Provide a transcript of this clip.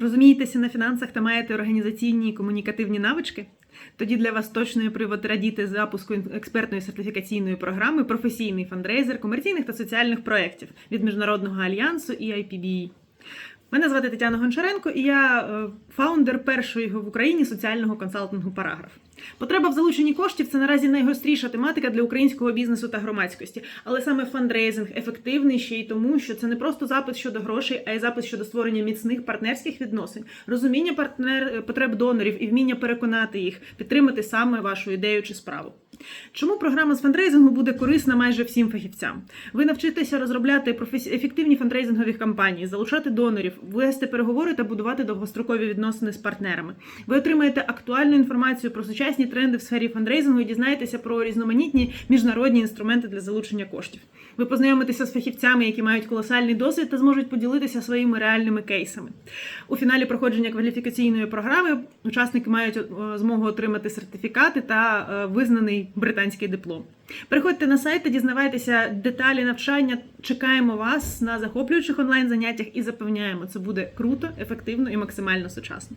Розумієтеся на фінансах та маєте організаційні і комунікативні навички? Тоді для вас точно є привод радіти запуску експертної сертифікаційної програми професійний фандрейзер комерційних та соціальних проєктів від Міжнародного альянсу і IPBE. Мене звати Тетяна Гончаренко, і я е, фаундер першого в Україні соціального консалтингу Параграф. Потреба в залученні коштів це наразі найгостріша тематика для українського бізнесу та громадськості. Але саме фандрейзинг ефективний ще й тому, що це не просто запит щодо грошей, а й запит щодо створення міцних партнерських відносин, розуміння партнер потреб донорів і вміння переконати їх підтримати саме вашу ідею чи справу. Чому програма з фандрейзингу буде корисна майже всім фахівцям? Ви навчитеся розробляти професі... ефективні фандрейзингові кампанії, залучати донорів, вести переговори та будувати довгострокові відносини з партнерами. Ви отримаєте актуальну інформацію про сучасні тренди в сфері фандрейзингу і дізнаєтеся про різноманітні міжнародні інструменти для залучення коштів. Ви познайомитеся з фахівцями, які мають колосальний досвід та зможуть поділитися своїми реальними кейсами. У фіналі проходження кваліфікаційної програми учасники мають е, змогу отримати сертифікати та е, британський диплом. Переходьте на сайт та дізнавайтеся деталі навчання. Чекаємо вас на захоплюючих онлайн заняттях і запевняємо, це буде круто, ефективно і максимально сучасно.